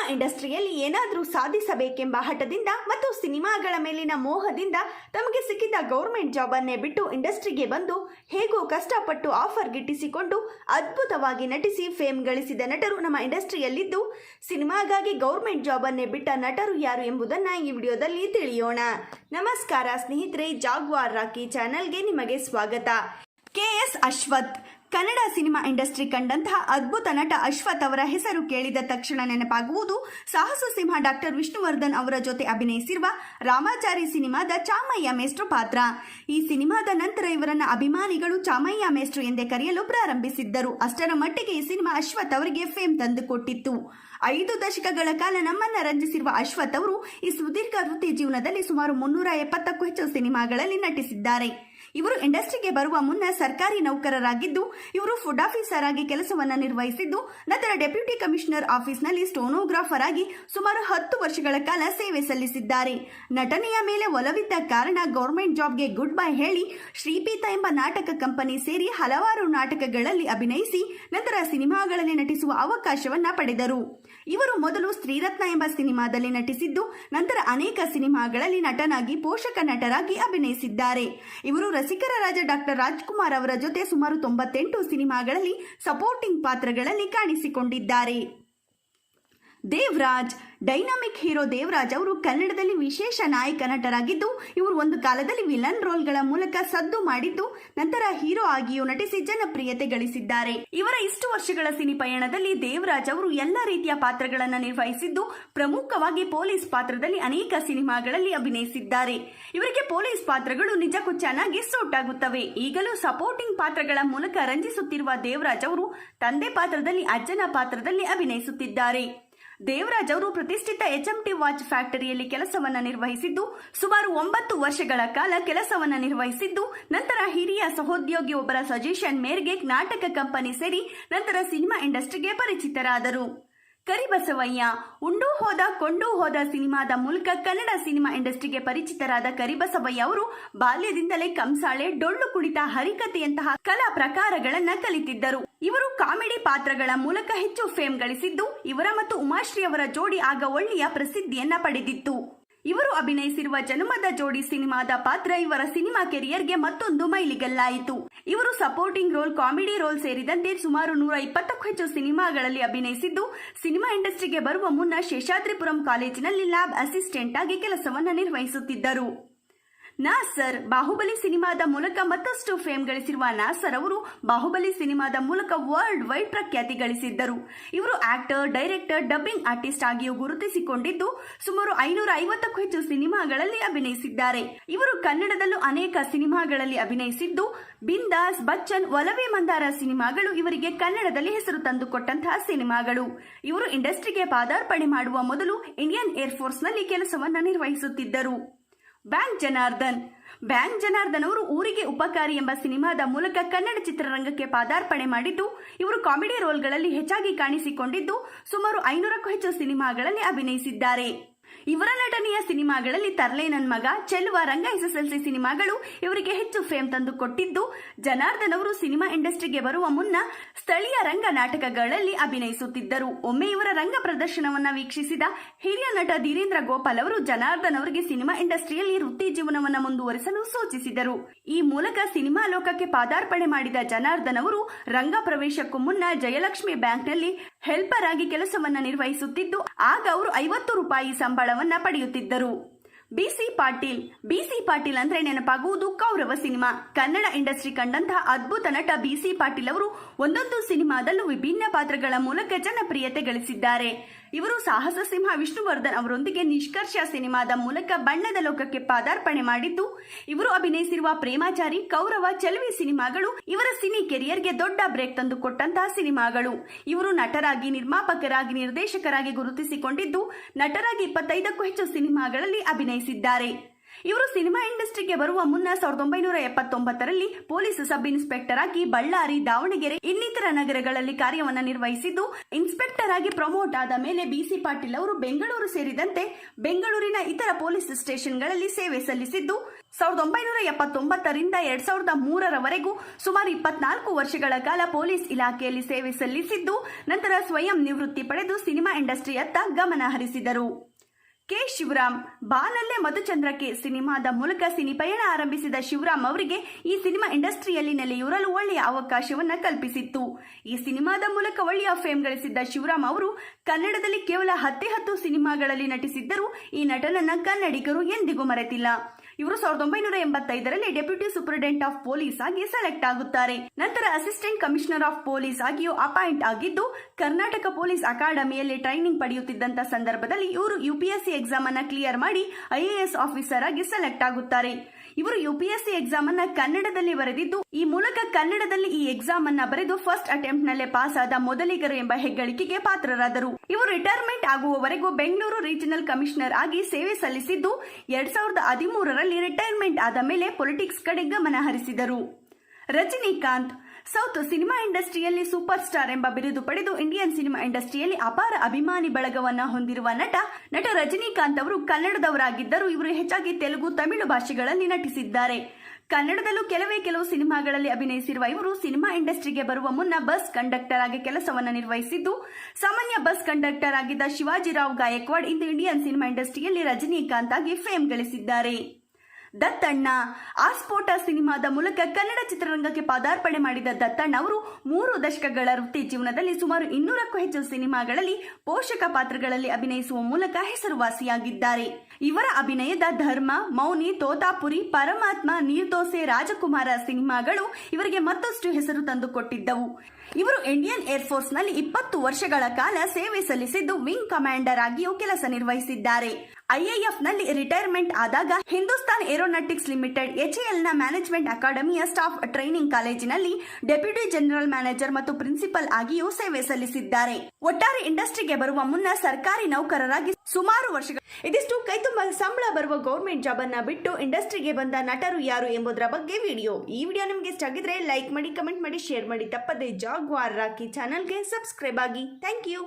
Cinema ಇಂಡಸ್ಟ್ರಿಯಲ್ಲಿ ಏನಾದರೂ ಸಾಧಿಸಬೇಕೆಂಬ ಹಠದಿಂದ ಮತ್ತು ಸಿನಿಮಾಗಳ ಮೇಲಿನ ಮೋಹದಿಂದ ತಮಗೆ ಸಿಕ್ಕಿದ ಗೌರ್ಮೆಂಟ್ ಜಾಬನ್ನೇ ಬಿಟ್ಟು ಇಂಡಸ್ಟ್ರಿಗೆ ಬಂದು ಹೇಗೋ ಕಷ್ಟಪಟ್ಟು ಆಫರ್ ಗಿಟ್ಟಿಸಿಕೊಂಡು ಅದ್ಭುತವಾಗಿ ನಟಿಸಿ ಫೇಮ್ ಗಳಿಸಿದ ನಟರು ನಮ್ಮ ಇಂಡಸ್ಟ್ರಿಯಲ್ಲಿದ್ದು, ಸಿನಿಮಾಗಾಗಿ ಗೌರ್ಮೆಂಟ್ ಜಾಬನ್ನೇ ಬಿಟ್ಟ ನಟರು ಯಾರು ಎಂಬುದನ್ನ ಈ ವಿಡಿಯೋದಲ್ಲಿ ತಿಳಿಯೋಣ. ನಮಸ್ಕಾರ ಸ್ನೇಹಿತರೆ, ಜಾಗ್ವಾರ್ ರಾಕಿ ಚಾನೆಲ್ಗೆ ನಿಮಗೆ ಸ್ವಾಗತ. K S Ashwath Kannada cinema industry ಕಂಡಂತಹ ಅದ್ಭುತ ನಟ ಅಶ್ವಥ್ ಅವರ ಹೆಸರು ಕೇಳಿದ ತಕ್ಷಣ ನೆನಪಾಗುವುದು. ಸಾಹಸ ಸಿಂಹ ಡಾಕ್ಟರ್ ವಿಷ್ಣುವರ್ಧನ್ ಅವರ ಜೊತೆ ಅಭಿನಯಿಸಿರುವ ರಾಮಾಚಾರಿ ಸಿನಿಮಾದ ಚಾಮಯ್ಯ ಮೇಸ್ಟ್ರು ಪಾತ್ರ. ಈ ಸಿನಿಮಾದ ನಂತರ ಇವರನ್ನ ಅಭಿಮಾನಿಗಳು ಚಾಮಯ್ಯ ಮೇಸ್ಟ್ರು ಎಂದೇ ಕರೆಯಲು ಪ್ರಾರಂಭಿಸಿದ್ದರು. ಅಷ್ಟರ ಮಟ್ಟಿಗೆ ಈ ಸಿನಿಮಾ ಅಶ್ವಥ್ ಅವರಿಗೆ ಫೇಮ್ ತಂದುಕೊಟ್ಟಿತ್ತು ಐದು ದಶಕಗಳ ಕಾಲ ನಮ್ಮನ್ನ ರಂಜಿಸಿರುವ ಅಶ್ವಥ್ ಅವರು ಈ ಸುದೀರ್ಘ ವೃತ್ತಿ ಜೀವನದಲ್ಲಿ ಸುಮಾರು ಮುನ್ನೂರ ಎಪ್ಪತ್ತಕ್ಕೂ ಹೆಚ್ಚು ಸಿನಿಮಾಗಳಲ್ಲಿ ನಟಿಸಿದ್ದಾರೆ. ಇವರು ಇಂಡಸ್ಟ್ರಿಗೆ ಬರುವ ಮುನ್ನ ಸರ್ಕಾರಿ ನೌಕರರಾಗಿದ್ದು, ಇವರು ಫುಡ್ ಆಫೀಸರ್ ಆಗಿ ಕೆಲಸವನ್ನು ನಿರ್ವಹಿಸಿದ್ದು, ನಂತರ ಡೆಪ್ಯೂಟಿ ಕಮಿಷನರ್ ಆಫೀಸ್ನಲ್ಲಿ ಸ್ಟೋನೋಗ್ರಾಫರ್ ಆಗಿ ಸುಮಾರು ಹತ್ತು ವರ್ಷಗಳ ಕಾಲ ಸೇವೆ ಸಲ್ಲಿಸಿದ್ದಾರೆ. ನಟನೆಯ ಮೇಲೆ ಒಲವಿದ್ದ ಕಾರಣ ಗೌರ್ಮೆಂಟ್ ಜಾಬ್ಗೆ ಗುಡ್ ಬೈ ಹೇಳಿ, ಶ್ರೀಪೀತ ಎಂಬ ನಾಟಕ ಕಂಪನಿ ಸೇರಿ ಹಲವಾರು ನಾಟಕಗಳಲ್ಲಿ ಅಭಿನಯಿಸಿ, ನಂತರ ಸಿನಿಮಾಗಳಲ್ಲಿ ನಟಿಸುವ ಅವಕಾಶವನ್ನ ಪಡೆದರು. ಇವರು ಮೊದಲು ಸ್ತ್ರೀರತ್ನ ಎಂಬ ಸಿನಿಮಾದಲ್ಲಿ ನಟಿಸಿದ್ದು, ನಂತರ ಅನೇಕ ಸಿನಿಮಾಗಳಲ್ಲಿ ನಟನಾಗಿ ಪೋಷಕ ನಟರಾಗಿ ಅಭಿನಯಿಸಿದ್ದಾರೆ. ಇವರು ರಸಿಕರ ರಾಜ ಡಾಕ್ಟರ್ ರಾಜ್ಕುಮಾರ್ ಅವರ ಜೊತೆ ಸುಮಾರು ತೊಂಬತ್ತೆಂಟು ಸಿನಿಮಾಗಳಲ್ಲಿ ಸಪೋರ್ಟಿಂಗ್ ಪಾತ್ರಗಳಲ್ಲಿ ಕಾಣಿಸಿಕೊಂಡಿದ್ದಾರೆ. ದೇವರಾಜ್ ಡೈನಾಮಿಕ್ ಹೀರೋ ದೇವರಾಜ್ ಅವರು ಕನ್ನಡದಲ್ಲಿ ವಿಶೇಷ ನಾಯಕ ನಟರಾಗಿದ್ದು, ಇವರು ಒಂದು ಕಾಲದಲ್ಲಿ ವಿಲನ್ ರೋಲ್ಗಳ ಮೂಲಕ ಸದ್ದು ಮಾಡಿದ್ದು, ನಂತರ ಹೀರೋ ಆಗಿಯೂ ನಟಿಸಿ ಜನಪ್ರಿಯತೆ ಗಳಿಸಿದ್ದಾರೆ. ಇವರ ಇಷ್ಟು ವರ್ಷಗಳ ಸಿನಿ ಪಯಣದಲ್ಲಿ ದೇವರಾಜ್ ಅವರು ಎಲ್ಲ ರೀತಿಯ ಪಾತ್ರಗಳನ್ನು ನಿರ್ವಹಿಸಿದ್ದು, ಪ್ರಮುಖವಾಗಿ ಪೊಲೀಸ್ ಪಾತ್ರದಲ್ಲಿ ಅನೇಕ ಸಿನಿಮಾಗಳಲ್ಲಿ ಅಭಿನಯಿಸಿದ್ದಾರೆ. ಇವರಿಗೆ ಪೊಲೀಸ್ ಪಾತ್ರಗಳು ನಿಜಕ್ಕೂ ಚೆನ್ನಾಗಿ ಸೂಟ್ ಆಗುತ್ತವೆ. ಈಗಲೂ ಸಪೋರ್ಟಿಂಗ್ ಪಾತ್ರಗಳ ಮೂಲಕ ರಂಜಿಸುತ್ತಿರುವ ದೇವರಾಜ್ ಅವರು ತಂದೆ ಪಾತ್ರದಲ್ಲಿ, ಅಜ್ಜನ ಪಾತ್ರದಲ್ಲಿ ಅಭಿನಯಿಸುತ್ತಿದ್ದಾರೆ. ದೇವರಾಜ್ ಅವರು ಪ್ರತಿಷ್ಠಿತ ಎಚ್ಎಂಟಿ ವಾಚ್ ಫ್ಯಾಕ್ಟರಿಯಲ್ಲಿ ಕೆಲಸವನ್ನ ನಿರ್ವಹಿಸಿದ್ದು, ಸುಮಾರು ಒಂಬತ್ತು ವರ್ಷಗಳ ಕಾಲ ಕೆಲಸವನ್ನ ನಿರ್ವಹಿಸಿದ್ದು, ನಂತರ ಹಿರಿಯ ಸಹೋದ್ಯೋಗಿ ಒಬ್ಬರ ಸಜೆಷನ್ ಮೇರೆಗೆ ನಾಟಕ ಕಂಪನಿ ಸೇರಿ ನಂತರ ಸಿನಿಮಾ ಇಂಡಸ್ಟ್ರಿಗೆ ಪರಿಚಿತರಾದರು. ಕರಿಬಸವಯ್ಯ, ಉಂಡು ಹೋದ, ಕೊಂಡು ಹೋದ ಸಿನಿಮಾದ ಮೂಲಕ ಕನ್ನಡ ಸಿನಿಮಾ ಇಂಡಸ್ಟ್ರಿಗೆ ಪರಿಚಿತರಾದ ಕರಿಬಸವಯ್ಯ ಅವರು ಬಾಲ್ಯದಿಂದಲೇ ಕಂಸಾಳೆ, ಡೊಳ್ಳು ಕುಣಿತ ಹರಿಕತೆಯಂತಹ ಕಲಾ ಪ್ರಕಾರಗಳನ್ನ ಕಲಿತಿದ್ದರು. ಇವರು ಕಾಮಿಡಿ ಪಾತ್ರಗಳ ಮೂಲಕ ಹೆಚ್ಚು ಫೇಮ್ ಗಳಿಸಿದ್ದು, ಇವರ ಮತ್ತು ಉಮಾಶ್ರೀ ಅವರ ಜೋಡಿ ಆಗ ಒಳ್ಳೆಯ ಪ್ರಸಿದ್ಧಿಯನ್ನ ಪಡೆದಿತ್ತು. ಇವರು ಅಭಿನಯಿಸಿರುವ ಜನುಮದ ಜೋಡಿ ಸಿನಿಮಾದ ಪಾತ್ರ ಇವರ ಸಿನಿಮಾ ಕೆರಿಯರ್ಗೆ ಮತ್ತೊಂದು ಮೈಲಿಗಲ್ಲಾಯಿತು. ಇವರು ಸಪೋರ್ಟಿಂಗ್ ರೋಲ್, ಕಾಮಿಡಿ ರೋಲ್ ಸೇರಿದಂತೆ ಸುಮಾರು ನೂರ ಇಪ್ಪತ್ತಕ್ಕೂ ಹೆಚ್ಚು ಸಿನಿಮಾಗಳಲ್ಲಿ ಅಭಿನಯಿಸಿದ್ದು, ಸಿನಿಮಾ ಇಂಡಸ್ಟ್ರಿಗೆ ಬರುವ ಮುನ್ನ ಶೇಷಾದ್ರಿಪುರಂ ಕಾಲೇಜಿನಲ್ಲಿ ಲ್ಯಾಬ್ ಅಸಿಸ್ಟೆಂಟ್ ಆಗಿ ಕೆಲಸವನ್ನು ನಿರ್ವಹಿಸುತ್ತಿದ್ದರು. ನಾಸರ್ ಬಾಹುಬಲಿ ಸಿನಿಮಾದ ಮೂಲಕ ಮತ್ತಷ್ಟು ಫೇಮ್ ಗಳಿಸಿರುವ ನಾಸರ್ ಅವರು ಬಾಹುಬಲಿ ಸಿನಿಮಾದ ಮೂಲಕ ವರ್ಲ್ಡ್ ವೈಡ್ ಪ್ರಖ್ಯಾತಿ ಗಳಿಸಿದ್ದರು. ಇವರು ಆಕ್ಟರ್ ಡೈರೆಕ್ಟರ್ ಡಬ್ಬಿಂಗ್ ಆರ್ಟಿಸ್ಟ್ ಆಗಿಯೂ ಗುರುತಿಸಿಕೊಂಡಿದ್ದು ಸುಮಾರು ಐನೂರ ಐವತ್ತಕ್ಕೂ ಹೆಚ್ಚು ಸಿನಿಮಾಗಳಲ್ಲಿ ಅಭಿನಯಿಸಿದ್ದಾರೆ. ಇವರು ಕನ್ನಡದಲ್ಲೂ ಅನೇಕ ಸಿನಿಮಾಗಳಲ್ಲಿ ಅಭಿನಯಿಸಿದ್ದು ಬಿಂದಾಸ್, ಬಚ್ಚನ್, ಒಲವೇ ಮಂದಾರ ಸಿನಿಮಾಗಳು ಇವರಿಗೆ ಕನ್ನಡದಲ್ಲಿ ಹೆಸರು ತಂದುಕೊಟ್ಟಂತಹ ಸಿನಿಮಾಗಳು. ಇವರು ಇಂಡಸ್ಟ್ರಿಗೆ ಪಾದಾರ್ಪಣೆ ಮಾಡುವ ಮೊದಲು ಇಂಡಿಯನ್ ಏರ್ಫೋರ್ಸ್ನಲ್ಲಿ ಕೆಲಸವನ್ನು ನಿರ್ವಹಿಸುತ್ತಿದ್ದರು. ಬ್ಯಾಂಕ್ ಜನಾರ್ದನ್. ಬ್ಯಾಂಕ್ ಜನಾರ್ದನ್ ಅವರು ಊರಿಗೆ ಉಪಕಾರಿ ಎಂಬ ಸಿನಿಮಾದ ಮೂಲಕ ಕನ್ನಡ ಚಿತ್ರರಂಗಕ್ಕೆ ಪಾದಾರ್ಪಣೆ ಮಾಡಿದ್ದು, ಇವರು ಕಾಮಿಡಿ ರೋಲ್ಗಳಲ್ಲಿ ಹೆಚ್ಚಾಗಿ ಕಾಣಿಸಿಕೊಂಡಿದ್ದು, ಸುಮಾರು ಐನೂರಕ್ಕೂ ಹೆಚ್ಚು ಸಿನಿಮಾಗಳಲ್ಲಿ ಅಭಿನಯಿಸಿದ್ದಾರೆ. ಇವರ ನಟನೆಯ ಸಿನಿಮಾಗಳಲ್ಲಿ ತರ್ಲೆ ನನ್ ಮಗ ಚೆಲ್ಲುವ ರಂಗ ಎಸ್ಎಸ್ಎಲ್ಸಿ ಸಿನಿಮಾಗಳು ಇವರಿಗೆ ಹೆಚ್ಚು ಫೇಮ್ ತಂದು ಕೊಟ್ಟಿದ್ದು ಜನಾರ್ದನ್ ಅವರು ಸಿನಿಮಾ ಇಂಡಸ್ಟ್ರಿಗೆ ಬರುವ ಮುನ್ನ ಸ್ಥಳೀಯ ರಂಗ ನಾಟಕಗಳಲ್ಲಿ ಅಭಿನಯಿಸುತ್ತಿದ್ದರು. ಒಮ್ಮೆ ಇವರ ರಂಗ ಪ್ರದರ್ಶನವನ್ನ ವೀಕ್ಷಿಸಿದ ಹಿರಿಯ ನಟ ಧೀರೇಂದ್ರ ಗೋಪಾಲ್ ಅವರು ಜನಾರ್ದನ್ ಅವರಿಗೆ ಸಿನಿಮಾ ಇಂಡಸ್ಟ್ರಿಯಲ್ಲಿ ವೃತ್ತಿ ಜೀವನವನ್ನ ಮುಂದುವರಿಸಲು ಸೂಚಿಸಿದರು. ಈ ಮೂಲಕ ಸಿನಿಮಾ ಲೋಕಕ್ಕೆ ಪಾದಾರ್ಪಣೆ ಮಾಡಿದ ಜನಾರ್ದನ್ ಅವರು ರಂಗ ಪ್ರವೇಶಕ್ಕೂ ಮುನ್ನ ಜಯಲಕ್ಷ್ಮಿ ಬ್ಯಾಂಕ್ನಲ್ಲಿ ಹೆಲ್ಪರ್ ಆಗಿ ಕೆಲಸವನ್ನ ನಿರ್ವಹಿಸುತ್ತಿದ್ದು ಆಗ ಅವರು ಐವತ್ತು ರೂಪಾಯಿ ಸಂಬಳವನ್ನ ಪಡೆಯುತ್ತಿದ್ದರು. ಬಿಸಿ ಪಾಟೀಲ್ ಬಿಸಿ ಪಾಟೀಲ್ ಅಂದ್ರೆ ನೆನಪಾಗುವುದು ಕೌರವ ಸಿನಿಮಾ. ಕನ್ನಡ ಇಂಡಸ್ಟ್ರಿ ಕಂಡಂತಹ ಅದ್ಭುತ ನಟ ಬಿಸಿ ಪಾಟೀಲ್ ಅವರು ಒಂದೊಂದು ಸಿನಿಮಾದಲ್ಲೂ ವಿಭಿನ್ನ ಪಾತ್ರಗಳ ಮೂಲಕ ಜನಪ್ರಿಯತೆ ಗಳಿಸಿದ್ದಾರೆ. ಇವರು ಸಾಹಸ ಸಿಂಹ ವಿಷ್ಣುವರ್ಧನ್ ಅವರೊಂದಿಗೆ ನಿಷ್ಕರ್ಷ ಸಿನಿಮಾದ ಮೂಲಕ ಬಣ್ಣದ ಲೋಕಕ್ಕೆ ಪಾದಾರ್ಪಣೆ ಮಾಡಿದ್ದು, ಇವರು ಅಭಿನಯಿಸಿರುವ ಪ್ರೇಮಾಚಾರಿ, ಕೌರವ, ಚೆಲುವೆ ಸಿನಿಮಾಗಳು ಇವರ ಸಿನಿ ಕೆರಿಯರ್ಗೆ ದೊಡ್ಡ ಬ್ರೇಕ್ ತಂದು ಕೊಟ್ಟಂತಹ ಸಿನಿಮಾಗಳು. ಇವರು ನಟರಾಗಿ, ನಿರ್ಮಾಪಕರಾಗಿ, ನಿರ್ದೇಶಕರಾಗಿ ಗುರುತಿಸಿಕೊಂಡಿದ್ದು, ನಟರಾಗಿ ಇಪ್ಪತ್ತೈದಕ್ಕೂ ಹೆಚ್ಚು ಸಿನಿಮಾಗಳಲ್ಲಿ ಅಭಿನಯಿಸಿದ್ದಾರೆ. ಇವರು ಸಿನಿಮಾ ಇಂಡಸ್ಟ್ರಿಗೆ ಬರುವ ಮುನ್ನ ಸಾವಿರದ ಒಂಬೈನೂರ ಎಪ್ಪತ್ತೊಂಬತ್ತರಲ್ಲಿ ಪೊಲೀಸ್ ಸಬ್ ಇನ್ಸ್ಪೆಕ್ಟರ್ ಆಗಿ ಬಳ್ಳಾರಿ, ದಾವಣಗೆರೆ, ಇನ್ನಿತರ ನಗರಗಳಲ್ಲಿ ಕಾರ್ಯವನ್ನು ನಿರ್ವಹಿಸಿದ್ದು, ಇನ್ಸ್ಪೆಕ್ಟರ್ ಆಗಿ ಪ್ರಮೋಟ್ ಆದ ಮೇಲೆ ಬಿಸಿ ಪಾಟೀಲ್ ಅವರು ಬೆಂಗಳೂರು ಸೇರಿದಂತೆ ಬೆಂಗಳೂರಿನ ಇತರ ಪೊಲೀಸ್ ಸ್ಟೇಷನ್ಗಳಲ್ಲಿ ಸೇವೆ ಸಲ್ಲಿಸಿದ್ದು, ಸಾವಿರದ ಒಂಬೈನೂರ ಎಪ್ಪತ್ತೊಂಬತ್ತರಿಂದ ಎರಡ್ ಸಾವಿರದ ಮೂರರವರೆಗೂ ಸುಮಾರು ಇಪ್ಪತ್ನಾಲ್ಕು ವರ್ಷಗಳ ಕಾಲ ಪೊಲೀಸ್ ಇಲಾಖೆಯಲ್ಲಿ ಸೇವೆ ಸಲ್ಲಿಸಿದ್ದು, ನಂತರ ಸ್ವಯಂ ನಿವೃತ್ತಿ ಪಡೆದು ಸಿನಿಮಾ ಇಂಡಸ್ಟ್ರಿಯತ್ತ ಗಮನ ಹರಿಸಿದರು. ಕೆ. ಶಿವರಾಮ್. ಬಾನಲ್ಲೇ ಮಧುಚಂದ್ರಕ್ಕೆ ಸಿನಿಮಾದ ಮೂಲಕ ಸಿನಿ ಪಯಣ ಆರಂಭಿಸಿದ ಶಿವರಾಮ್ ಅವರಿಗೆ ಈ ಸಿನಿಮಾ ಇಂಡಸ್ಟ್ರಿಯಲ್ಲಿ ನೆಲೆಯೂರಲು ಒಳ್ಳೆಯ ಅವಕಾಶವನ್ನ ಕಲ್ಪಿಸಿತ್ತು. ಈ ಸಿನಿಮಾದ ಮೂಲಕ ಒಳ್ಳೆಯ ಫೇಮ್ ಗಳಿಸಿದ್ದ ಶಿವರಾಮ್ ಅವರು ಕನ್ನಡದಲ್ಲಿ ಕೇವಲ ಹತ್ತೇ ಹತ್ತು ಸಿನಿಮಾಗಳಲ್ಲಿ ನಟಿಸಿದ್ದರೂ ಈ ನಟನನ್ನ ಕನ್ನಡಿಗರು ಎಂದಿಗೂ ಮರೆತಿಲ್ಲ. ಇವರು ಸಾವಿರದ ಒಂಬೈನೂರ ಎಂಬತ್ತೈದರಲ್ಲಿ ಡೆಪ್ಯೂಟಿ ಸೂಪರಿಂಟೆಂಡೆಂಟ್ ಆಫ್ ಪೊಲೀಸ್ ಆಗಿ ಸೆಲೆಕ್ಟ್ ಆಗುತ್ತಾರೆ. ನಂತರ ಅಸಿಸ್ಟೆಂಟ್ ಕಮಿಷನರ್ ಆಫ್ ಪೊಲೀಸ್ ಆಗಿಯೂ ಅಪಾಯಿಂಟ್ ಆಗಿದ್ದು, ಕರ್ನಾಟಕ ಪೊಲೀಸ್ ಅಕಾಡೆಮಿಯಲ್ಲಿ ಟ್ರೈನಿಂಗ್ ಪಡೆಯುತ್ತಿದ್ದಂತ ಸಂದರ್ಭದಲ್ಲಿ ಇವರು ಯುಪಿಎಸ್ಸಿ ಎಕ್ಸಾಮ್ ಅನ್ನ ಕ್ಲಿಯರ್ ಮಾಡಿ ಐಎಎಸ್ ಆಫೀಸರ್ ಆಗಿ ಸೆಲೆಕ್ಟ್ ಆಗುತ್ತಾರೆ. ಇವರು ಯುಪಿಎಸ್ಸಿ ಎಕ್ಸಾಮ್ ಅನ್ನ ಕನ್ನಡದಲ್ಲಿ ಬರೆದಿದ್ದು, ಈ ಮೂಲಕ ಕನ್ನಡದಲ್ಲಿ ಈ ಎಕ್ಸಾಮ್ ಅನ್ನ ಬರೆದು ಫಸ್ಟ್ ಅಟೆಂಪ್ಟ್ ನಲ್ಲೇ ಪಾಸ್ ಆದ ಮೊದಲಿಗರು ಎಂಬ ಹೆಗ್ಗಳಿಕೆಗೆ ಪಾತ್ರರಾದರು. ಇವರು ರಿಟೈರ್ಮೆಂಟ್ ಆಗುವವರೆಗೂ ಬೆಂಗಳೂರು ರೀಜನಲ್ ಕಮಿಷನರ್ ಆಗಿ ಸೇವೆ ಸಲ್ಲಿಸಿದ್ದು, ಎರಡ್ ಸಾವಿರದ ಹದಿಮೂರರಲ್ಲಿ ರಿಟೈರ್ಮೆಂಟ್ ಆದ ಮೇಲೆ ಪೊಲಿಟಿಕ್ಸ್ ಕಡೆ ಗಮನ ಹರಿಸಿದರು. ರಜನಿಕಾಂತ್ ಸೌತ್ ಸಿನಿಮಾ ಇಂಡಸ್ಟ್ರಿಯಲ್ಲಿ ಸೂಪರ್ ಸ್ಟಾರ್ ಎಂಬ ಬಿರುದು ಪಡೆದು ಇಂಡಿಯನ್ ಸಿನಿಮಾ ಇಂಡಸ್ಟ್ರಿಯಲ್ಲಿ ಅಪಾರ ಅಭಿಮಾನಿ ಬಳಗವನ್ನ ಹೊಂದಿರುವ ನಟ ನಟ ರಜನಿಕಾಂತ್ ಅವರು ಕನ್ನಡದವರಾಗಿದ್ದರೂ ಇವರು ಹೆಚ್ಚಾಗಿ ತೆಲುಗು, ತಮಿಳು ಭಾಷೆಗಳಲ್ಲಿ ನಟಿಸಿದ್ದಾರೆ. ಕನ್ನಡದಲ್ಲೂ ಕೆಲವೇ ಕೆಲವು ಸಿನಿಮಾಗಳಲ್ಲಿ ಅಭಿನಯಿಸಿರುವ ಇವರು ಸಿನಿಮಾ ಇಂಡಸ್ಟ್ರಿಗೆ ಬರುವ ಮುನ್ನ ಬಸ್ ಕಂಡಕ್ಟರ್ ಆಗಿ ಕೆಲಸವನ್ನು ನಿರ್ವಹಿಸಿದ್ದು, ಸಾಮಾನ್ಯ ಬಸ್ ಕಂಡಕ್ಟರ್ ಆಗಿದ್ದ ಶಿವಾಜಿರಾವ್ ಗಾಯಕ್ವಾಡ್ ಇಂದು ಇಂಡಿಯನ್ ಸಿನಿಮಾ ಇಂಡಸ್ಟ್ರಿಯಲ್ಲಿ ರಜನಿಕಾಂತ್ ಆಗಿ ಫೇಮ್ ಗಳಿಸಿದ್ದಾರೆ. ದತ್ತಣ್ಣ. ಆಸ್ಫೋಟ ಸಿನಿಮಾದ ಮೂಲಕ ಕನ್ನಡ ಚಿತ್ರರಂಗಕ್ಕೆ ಪದಾರ್ಪಣೆ ಮಾಡಿದ ದತ್ತಣ್ಣ ಅವರು ಮೂರು ದಶಕಗಳ ವೃತ್ತಿ ಜೀವನದಲ್ಲಿ ಸುಮಾರು ಇನ್ನೂರಕ್ಕೂ ಹೆಚ್ಚು ಸಿನಿಮಾಗಳಲ್ಲಿ ಪೋಷಕ ಪಾತ್ರಗಳಲ್ಲಿ ಅಭಿನಯಿಸುವ ಮೂಲಕ ಹೆಸರುವಾಸಿಯಾಗಿದ್ದಾರೆ. ಇವರ ಅಭಿನಯದ ಧರ್ಮ, ಮೌನಿ, ತೋತಾಪುರಿ, ಪರಮಾತ್ಮ, ನೀರ್ದೋಸೆ, ರಾಜಕುಮಾರ ಸಿನಿಮಾಗಳು ಇವರಿಗೆ ಮತ್ತಷ್ಟು ಹೆಸರು ತಂದುಕೊಟ್ಟಿದ್ದವು. ಇವರು ಇಂಡಿಯನ್ ಏರ್ಫೋರ್ಸ್ನಲ್ಲಿ ಇಪ್ಪತ್ತು ವರ್ಷಗಳ ಕಾಲ ಸೇವೆ ಸಲ್ಲಿಸಿದ್ದು ವಿಂಗ್ ಕಮಾಂಡರ್ ಆಗಿಯೂ ಕೆಲಸ ನಿರ್ವಹಿಸಿದ್ದಾರೆ. ಐಎಎಫ್ನಲ್ಲಿ ರಿಟೈರ್ಮೆಂಟ್ ಆದಾಗ ಹಿಂದೂಸ್ತಾನ್ ಏರೋನಾಟಿಕ್ಸ್ ಲಿಮಿಟೆಡ್ ಎಚ್ಎಎಲ್ನ ಮ್ಯಾನೇಜ್ಮೆಂಟ್ ಅಕಾಡೆಮಿಯ ಸ್ಟಾಫ್ ಟ್ರೈನಿಂಗ್ ಕಾಲೇಜಿನಲ್ಲಿ ಡೆಪ್ಯೂಟಿ ಜನರಲ್ ಮ್ಯಾನೇಜರ್ ಮತ್ತು ಪ್ರಿನ್ಸಿಪಲ್ ಆಗಿಯೂ ಸೇವೆ ಸಲ್ಲಿಸಿದ್ದಾರೆ. ಒಟ್ಟಾರೆ ಇಂಡಸ್ಟ್ರಿಗೆ ಬರುವ ಮುನ್ನ ಸರ್ಕಾರಿ ನೌಕರರಾಗಿ ಸುಮಾರು ವರ್ಷಗಳು ಇದಿಷ್ಟು ಕೈತುಂಬ ಸಂಬಳ ಬರುವ ಗೌರ್ಮೆಂಟ್ ಜಾಬ್ ಅನ್ನ ಬಿಟ್ಟು ಇಂಡಸ್ಟ್ರಿಗೆ ಬಂದ ನಟರು ಯಾರು ಎಂಬುದರ ಬಗ್ಗೆ ವಿಡಿಯೋ. ಈ ವಿಡಿಯೋ ನಿಮಗೆ ಇಷ್ಟ ಆಗಿದ್ರೆ ಲೈಕ್ ಮಾಡಿ ಕಮೆಂಟ್ ಮಾಡಿ ಶೇರ್ ಮಾಡಿ. ತಪ್ಪದೆ ಜಾಗ್ವಾರ್ ರಾಕಿ ಚಾನಲ್ಗೆ ಸಬ್ಸ್ಕ್ರೈಬ್ ಆಗಿ. Thank you